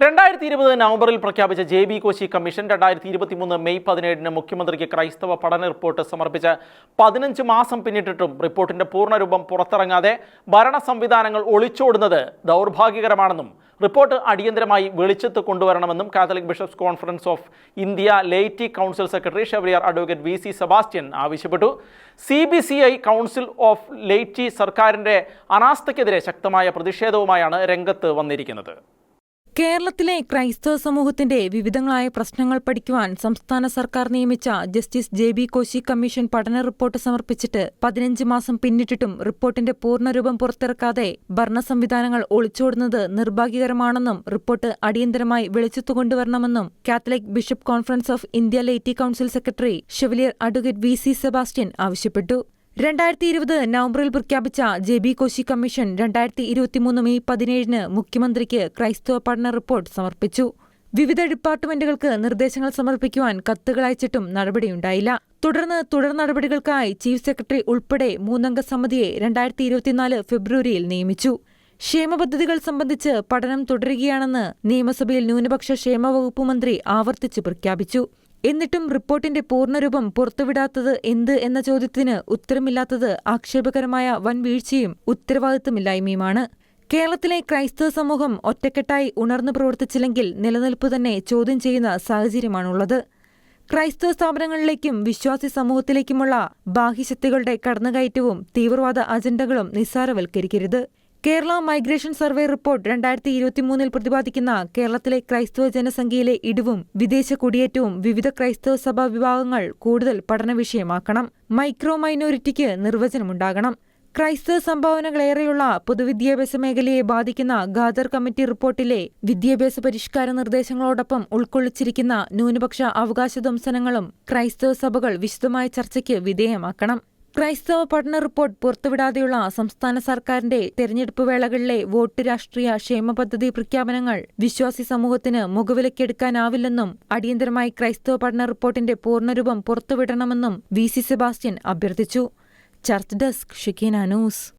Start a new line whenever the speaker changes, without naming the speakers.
രണ്ടായിരത്തി ഇരുപത് നവംബറിൽ പ്രഖ്യാപിച്ച ജെ ബി കോശി കമ്മീഷൻ രണ്ടായിരത്തി ഇരുപത്തി മൂന്ന് മെയ് പതിനേഴിന് മുഖ്യമന്ത്രിക്ക് ക്രൈസ്തവ പഠന റിപ്പോർട്ട് സമർപ്പിച്ച് പതിനഞ്ച് മാസം പിന്നിട്ടിട്ടും റിപ്പോർട്ടിന്റെ പൂർണരൂപം പുറത്തിറങ്ങാതെ ഭരണ സംവിധാനങ്ങൾ ഒളിച്ചോടുന്നത് ദൗർഭാഗ്യകരമാണെന്നും റിപ്പോർട്ട് അടിയന്തരമായി വെളിച്ചത്ത് കൊണ്ടുവരണമെന്നും Catholic bishops conference of India laity council secretary chevalier advocate V C Sebastian ആവശ്യപ്പെട്ടു. C B C I council of laity സർക്കാരിന്റെ അനാസ്ഥയ്ക്കെതിരെ ശക്തമായ പ്രതിഷേധവുമായാണ് രംഗത്ത് വന്നിരിക്കുന്നത്.
കേരളത്തിലെ ക്രൈസ്തവ സമൂഹത്തിന്റെ വിവിധങ്ങളായ പ്രശ്നങ്ങൾ പഠിക്കുവാൻ സംസ്ഥാന സർക്കാർ നിയമിച്ച justice J B Koshy commission പഠന റിപ്പോർട്ട് സമർപ്പിച്ചിട്ട് പതിനഞ്ച് മാസം പിന്നിട്ടിട്ടും റിപ്പോർട്ടിന്റെ പൂർണരൂപം പുറത്തിറക്കാതെ ഭരണ സംവിധാനങ്ങൾ ഒളിച്ചോടുന്നത് നിർഭാഗ്യകരമാണെന്നും റിപ്പോർട്ട് അടിയന്തരമായി വെളിച്ചത്തു കൊണ്ടുവരണമെന്നും Catholic bishop conference of India laity council secretary chevalier advocate V C Sebastian ആവശ്യപ്പെട്ടു. രണ്ടായിരത്തി ഇരുപത് നവംബറിൽ പ്രഖ്യാപിച്ച ജെ ബി കോശി കമ്മീഷൻ രണ്ടായിരത്തി ഇരുപത്തിമൂന്ന് മെയ് പതിനേഴിന് മുഖ്യമന്ത്രിക്ക് ക്രൈസ്തവ പഠന റിപ്പോർട്ട് സമർപ്പിച്ചു. വിവിധ ഡിപ്പാർട്ട്മെന്റുകൾക്ക് നിർദ്ദേശങ്ങൾ സമർപ്പിക്കുവാൻ കത്തുകൾ അയച്ചിട്ടും നടപടിയുണ്ടായില്ല. തുടർന്ന് തുടർ നടപടികൾക്കായി ചീഫ് സെക്രട്ടറി ഉൾപ്പെടെ മൂന്നംഗ സമിതിയെ രണ്ടായിരത്തി ഇരുപത്തിനാല് ഫെബ്രുവരിയിൽ നിയമിച്ചു. ക്ഷേമപദ്ധതികൾ സംബന്ധിച്ച് പഠനം തുടരുകയാണെന്ന് നിയമസഭയിൽ ന്യൂനപക്ഷ ക്ഷേമ വകുപ്പ് മന്ത്രി ആവർത്തിച്ചു പ്രഖ്യാപിച്ചു. എന്നിട്ടും റിപ്പോർട്ടിന്റെ പൂർണരൂപം പുറത്തുവിടാത്തത് എന്ത് എന്ന ചോദ്യത്തിന് ഉത്തരമില്ലാത്തത് ആക്ഷേപകരമായ വൻ വീഴ്ചയും ഉത്തരവാദിത്തമില്ലായ്മയുമാണ്. കേരളത്തിലെ ക്രൈസ്തവ സമൂഹം ഒറ്റക്കെട്ടായി ഉണർന്നു പ്രവർത്തിച്ചില്ലെങ്കിൽ നിലനിൽപ്പ് തന്നെ ചോദ്യം ചെയ്യുന്ന സാഹചര്യമാണുള്ളത്. ക്രൈസ്തവ സ്ഥാപനങ്ങളിലേക്കും വിശ്വാസി സമൂഹത്തിലേക്കുമുള്ള ബാഹ്യശക്തികളുടെ കടന്നുകയറ്റവും തീവ്രവാദ അജണ്ടകളും നിസ്സാരവൽക്കരിക്കരുത്. കേരള മൈഗ്രേഷൻ സർവേ റിപ്പോർട്ട് രണ്ടായിരത്തി ഇരുപത്തിമൂന്നിൽ പ്രതിപാദിക്കുന്ന കേരളത്തിലെ ക്രൈസ്തവ ജനസംഖ്യയിലെ ഇടിവും വിദേശ കുടിയേറ്റവും വിവിധ ക്രൈസ്തവ സഭാ വിഭാഗങ്ങൾ കൂടുതൽ പഠന വിഷയമാക്കണം. മൈക്രോ മൈനോറിറ്റിക്ക് നിർവചനമുണ്ടാകണം. ക്രൈസ്തവ സംഭാവനകളേറെയുള്ള പൊതുവിദ്യാഭ്യാസ മേഖലയെ ബാധിക്കുന്ന ഖാദർ കമ്മിറ്റി റിപ്പോർട്ടിലെ വിദ്യാഭ്യാസ പരിഷ്കാര നിർദ്ദേശങ്ങളോടൊപ്പം ഉൾക്കൊള്ളിച്ചിരിക്കുന്ന ന്യൂനപക്ഷ അവകാശ ധ്വംസനങ്ങളും ക്രൈസ്തവ സഭകൾ വിശദമായ ചർച്ചയ്ക്ക് വിധേയമാക്കണം. ക്രൈസ്തവ പഠന റിപ്പോർട്ട് പുറത്തുവിടാതെയുള്ള സംസ്ഥാന സർക്കാരിന്റെ തെരഞ്ഞെടുപ്പ് വേളകളിലെ വോട്ട് രാഷ്ട്രീയ ക്ഷേമ പദ്ധതി പ്രഖ്യാപനങ്ങൾ വിശ്വാസി സമൂഹത്തിന് മുഖവിലക്കെടുക്കാനാവില്ലെന്നും അടിയന്തരമായി ക്രൈസ്തവ പഠന റിപ്പോർട്ടിന്റെ പൂർണരൂപം പുറത്തുവിടണമെന്നും വി സി സെബാസ്റ്റ്യൻ അഭ്യർത്ഥിച്ചു. Church desk Shekinah news.